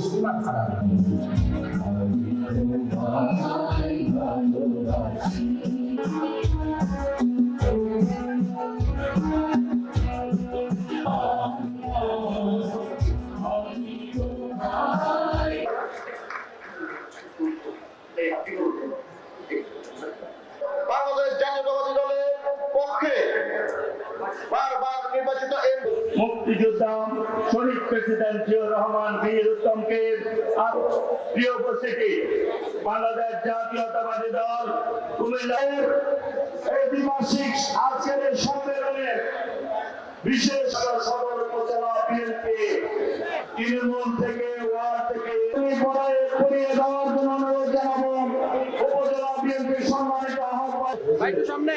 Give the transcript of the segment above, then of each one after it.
পরিস্থিতি খারাপ। বাংলাদেশ জাতীয়তাবাদী দলের পক্ষে বারবার নির্বাচিত মুক্তিযোদ্ধা শহীদ প্রেসিডেন্ট জিয়াউর রহমান, বীর উত্তমকে আর প্রিয় উপস্থিতি, বাংলাদেশ জাতীয়তাবাদী দল কুমিল্লার এই আজকের এই সম্মেলনে বিশেষ সদর উপজেলা বিএনপি তৃণমূল থেকে, ওয়ার্ড থেকে করিয়ে দেওয়ার জন্য অনুরোধ জানাব। উপজেলা বিএনপি সম্মানিত আহ্বান সামনে।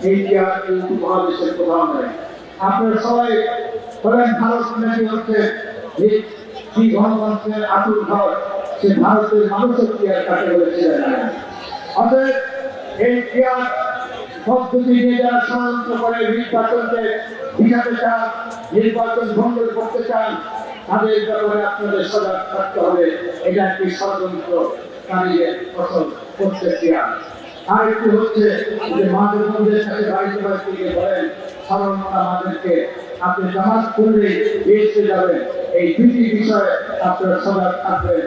পেয়ার এই মহাদেশের প্রধান নয় আপনারা সবাই বলেন, ভারত নাকি হচ্ছে কি গণতন্ত্রের আতুর ঘর, সে ভারতের মানুষের পেয়ার কাকে বলেছিলেন অতএব এই পেয়ার পদ্ধতি নিয়ে যারা ষড়যন্ত্র করে নির্বাচনকে ভিসাতে চান, নির্বাচন ভঙ্গ করতে চান, তাদের ব্যাপারে আপনাদের সজাগ থাকতে হবে। এটা একটি ষড়যন্ত্র কারীদের ফসল করতে পেয়ার আর হচ্ছে যে মাঝে মধ্যে সাথে বাড়িতে বাড়িতে গিয়ে বলেন আমাদেরকে আপনি জামাত করলে যাবেন। এই দুটি বিষয়ে আপনারা সজাগ থাকবেন।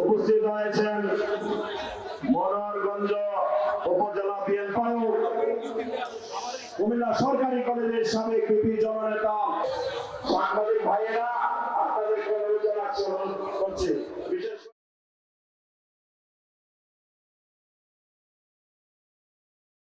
উপস্থিত হয়েছেন মনোহরগঞ্জ উপজেলা কুমিল্লা সরকারি কলেজের সাবেক পিপি জননেতা সাংবাদিক ভাইয়েরা